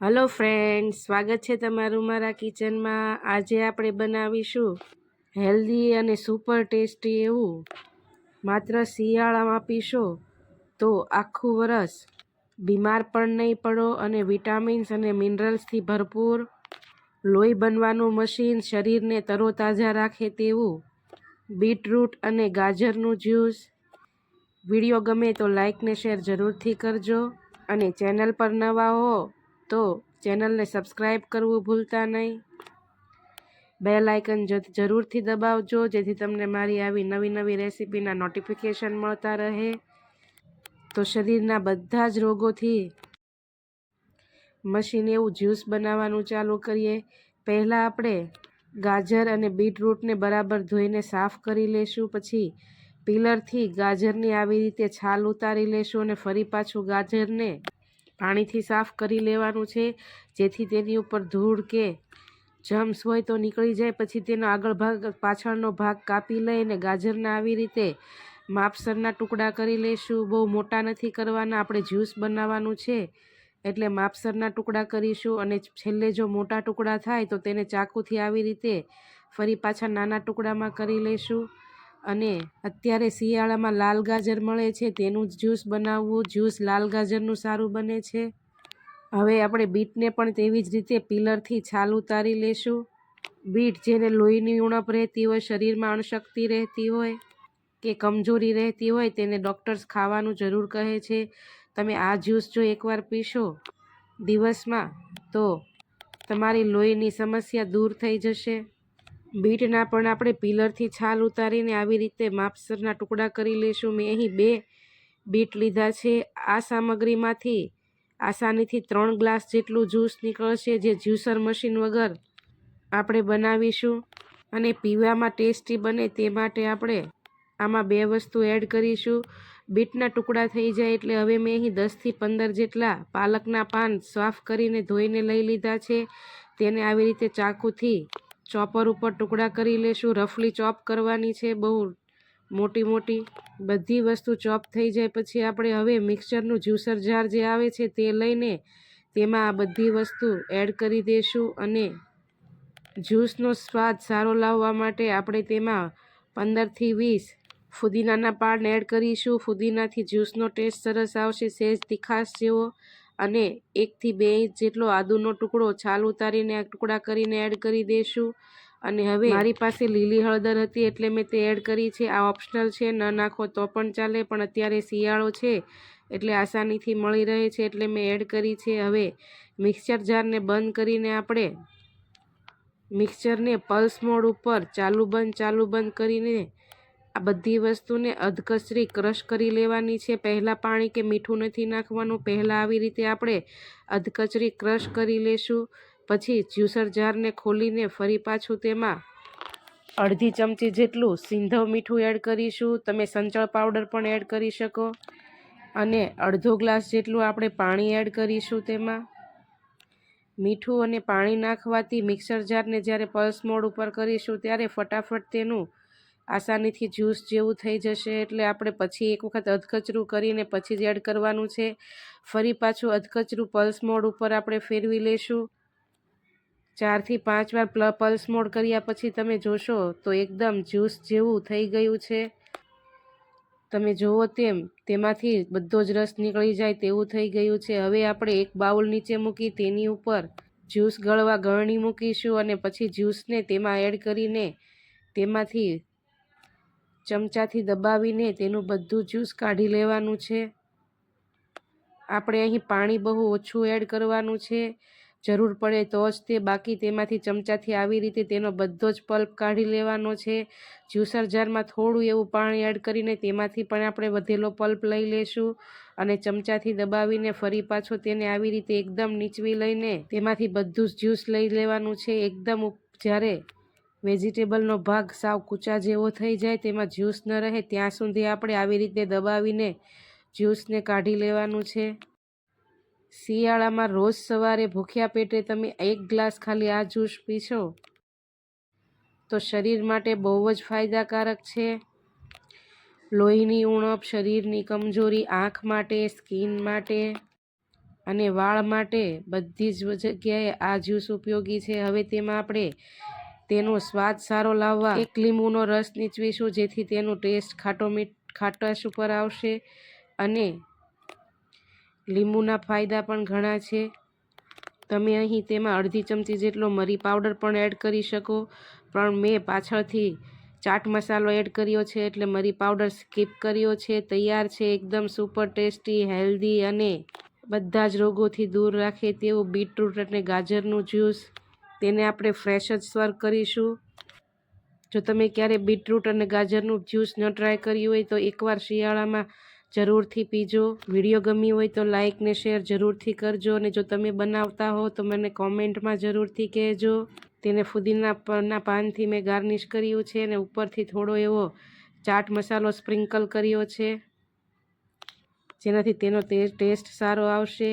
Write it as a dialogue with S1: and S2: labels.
S1: Hello friend સ્વાગત છે તમારું મારા કિચનમાં. આજે આપણે બનાવીશું હેલ્ધી અને સુપર ટેસ્ટી એવું. માત્ર શિયાળામાં પીશો તો આખું વરસ બીમાર પણ નહીં પડો અને વિટામિન્સ અને મિનરલ્સથી ભરપૂર લોહી બનવાનું મશીન શરીરને તરોતાજા રાખે તેવું. બીટરૂટ અને ગાજરનું જ્યુસ. વીડિયો ગમે તો લાઇક ને શેર જરૂરથી કરજો અને ચેનલ પર નવા હો તો ચેનલને સબસ્ક્રાઈબ કરવું ભૂલતા નહીં. બેલ આઇકન જરૂરથી દબાવજો, જેથી તમને મારી આવી નવી નવી રેસીપીના નોટિફિકેશન મળતા રહે. તો શરીરના બધા જ રોગોથી મશીન એવું જ્યુસ બનાવવાનું ચાલુ કરીએ. પહેલાં આપણે ગાજર અને બીટરૂટને બરાબર ધોઈને સાફ કરી લેશું, પછી પિલરથી ગાજરની આવી રીતે છાલ ઉતારી લેશું અને ફરી પાછું ગાજરને પાણીથી સાફ કરી લેવાનું છે, જેથી તેની ઉપર ધૂળ કે જમ્સ હોય તો નીકળી જાય. પછી તેનો આગળ ભાગ, પાછળનો ભાગ કાપી લઈને ગાજરના આવી રીતે માપસરના ટુકડા કરી લઈશું. બહુ મોટા નથી કરવાના, આપણે જ્યુસ બનાવવાનું છે. એટલે માપસરના ટુકડા કરીશું અને છેલ્લે જો મોટા ટુકડા થાય તો તેને ચાકુથી આવી રીતે ફરી પાછા નાના ટુકડામાં કરી લઈશું. અને અત્યારે શિયાળામાં લાલ ગાજર મળે છે, તેનું જ્યુસ બનાવવું, જ્યુસ લાલ ગાજરનું સારું બને છે. હવે આપણે બીટને પણ તેવી જ રીતે પિલરથી છાલ ઉતારી લેશું. બીટ જેને લોહીની ઉણપ રહેતી હોય, શરીરમાં અણશક્તિ રહેતી હોય કે કમજોરી રહેતી હોય, તેને ડૉક્ટર્સ ખાવાનું જરૂર કહે છે. તમે આ જ્યુસ જો એકવાર પીશો દિવસમાં, તો તમારી લોહીની સમસ્યા દૂર થઈ જશે. બીટના પણ આપણે પિલરથી છાલ ઉતારીને આવી રીતે માપસરના ટુકડા કરી લઈશું. મેં અહીં બે બીટ લીધા છે. આ સામગ્રીમાંથી આસાનીથી ત્રણ ગ્લાસ જેટલું જ્યુસ નીકળશે જે જ્યુસર મશીન વગર આપણે બનાવીશું અને પીવામાં ટેસ્ટી બને તે માટે આપણે આમાં બે વસ્તુ એડ કરીશું. બીટના ટુકડા થઈ જાય એટલે હવે મેં અહીં દસથી પંદર જેટલા પાલકના પાન સાફ કરીને ધોઈને લઈ લીધા છે. તેને આવી રીતે ચાકુથી ચોપર ઉપર ટુકડા કરી લેશું, રફલી ચોપ કરવાની છે, બહુ મોટી મોટી બધી વસ્તુ ચોપ થઈ જાય, પછી આપણે હવે મિક્સરનું જ્યુસર જાર જે આવે છે તે લઈને તેમાં આ બધી વસ્તુ એડ કરી દઈશું અને જ્યુસનો સ્વાદ સારો લાવવા માટે આપણે તેમાં પંદરથી વીસ ફુદીનાના પાન એડ કરીશું. ફુદીનાથી જ્યુસનો ટેસ્ટ સરસ આવશે સહેજ તીખાશ જેવો અને એકથી બે ઇંચ જેટલો આદુનો ટુકડો છાલ ઉતારીને ટુકડા કરીને એડ કરી દઈશું અને હવે મારી પાસે લીલી હળદર હતી એટલે મેં તે એડ કરી છે. આ ઓપ્શનલ છે. ન નાખો તો પણ ચાલે, પણ અત્યારે શિયાળો છે એટલે આસાનીથી મળી રહે છે એટલે મેં એડ કરી છે. હવે મિક્સર જારને બંધ કરીને આપણે મિક્સરને પલ્સ મોડ ઉપર ચાલુ બંધ ચાલુ બંધ કરીને આ બધી વસ્તુને અધકચરી ક્રશ કરી લેવાની છે. પહેલાં પાણી કે મીઠું નથી નાખવાનું, પહેલાં આવી રીતે આપણે અધકચરી ક્રશ કરી લેશું. પછી જ્યુસર જારને ખોલીને ફરી પાછું તેમાં અડધી ચમચી જેટલું સિંધવ મીઠું એડ કરીશું. તમે સંચળ પાવડર પણ એડ કરી શકો. અને અડધો ગ્લાસ જેટલું આપણે પાણી એડ કરીશું તેમાં. મીઠું અને પાણી નાખવાથી મિક્સર જારને જ્યારે પલ્સ મોડ ઉપર કરીશું ત્યારે ફટાફટ તેનું આસાનીથી જ્યુસ જેવું થઈ જશે, એટલે આપણે પછી એક વખત અધકચરું કરીને પછી જ એડ કરવાનું છે. ફરી પાછું અધકચરું પલ્સ મોડ ઉપર આપણે ફેરવી લેશું ચારથી પાંચ વાર પલ્સ મોડ કર્યા પછી તમે જોશો તો એકદમ જ્યુસ જેવું થઈ ગયું છે. તમે જુઓ તેમ, તેમાંથી બધો જ રસ નીકળી જાય તેવું થઈ ગયું છે. હવે આપણે એક બાઉલ નીચે મૂકી તેની ઉપર જ્યુસ ગળવા ગળણી મૂકીશું અને પછી જ્યુસને તેમાં એડ કરીને તેમાંથી ચમચાથી દબાવીને તેનું બધું જ્યુસ કાઢી લેવાનું છે. આપણે અહીં પાણી બહુ ઓછું એડ કરવાનું છે. જરૂર પડે તો જ તે બાકી તેમાંથી ચમચાથી આવી રીતે તેનો બધો જ પલ્પ કાઢી લેવાનો છે. જ્યુસર જારમાં થોડું એવું પાણી એડ કરીને તેમાંથી પણ આપણે વધેલો પલ્પ લઈ લેશું અને ચમચાથી દબાવીને ફરી પાછો તેને આવી રીતે એકદમ નીચવી લઈને તેમાંથી બધું જ જ્યુસ લઈ લેવાનું છે. એકદમ જ્યારે વેજીટેબલનો ભાગ સાવ કૂચા જેવો થઈ જાય, તેમાં જ્યુસ ન રહે, ત્યાં સુધી આપણે આવી રીતે દબાવીને જ્યુસને કાઢી લેવાનું છે. શિયાળામાં રોજ સવારે ભૂખ્યા પેટે તમે એક ગ્લાસ ખાલી આ જ્યુસ પીશો? તો શરીર માટે બહુ જ ફાયદાકારક છે. લોહીની ઉણપ શરીરની કમજોરી આંખ માટે, સ્કિન માટે અને વાળ માટે બધી જ જગ્યાએ આ જ્યુસ ઉપયોગી છે. હવે તેમાં આપણે તેનો સ્વાદ સારો લાવવા. એક લીંબુનો રસ નીચવીશું, જેથી તેનો ટેસ્ટ ખાટો મીઠ ખાટાશ ઉપર આવશે અને લીંબુના ફાયદા પણ ઘણા છે. તમે અહીં તેમાં અડધી ચમચી જેટલો મરી પાવડર પણ એડ કરી શકો, પણ મેં પાછળથી ચાટ મસાલો એડ કર્યો છે એટલે મરી પાવડર સ્કીપ કર્યો છે. તૈયાર છે, એકદમ સુપર ટેસ્ટી, હેલ્ધી અને બધા જ રોગોથી દૂર રાખે તેવું બીટરૂટ અને ગાજરનું જ્યુસ. તેને આપણે ફ્રેશ જ સર્વ કરીશું. જો તમે ક્યારે બીટરૂટ અને ગાજરનું જ્યુસ ન ટ્રાય કર્યું હોય તો એકવાર શિયાળામાં જરૂરથી પીજો. વીડિયો ગમી હોય તો લાઇક ને શેર જરૂરથી કરજો અને જો તમે બનાવતા હો તો મને કોમેન્ટમાં જરૂરથી કહેજો. તેને ફુદીના પરના પાનથી મેં ગાર્નિશ કર્યું છે અને ઉપરથી થોડો એવો ચાટ મસાલો સ્પ્રિંકલ કર્યો છે. જેનાથી તેનો ટેસ્ટ સારો આવશે.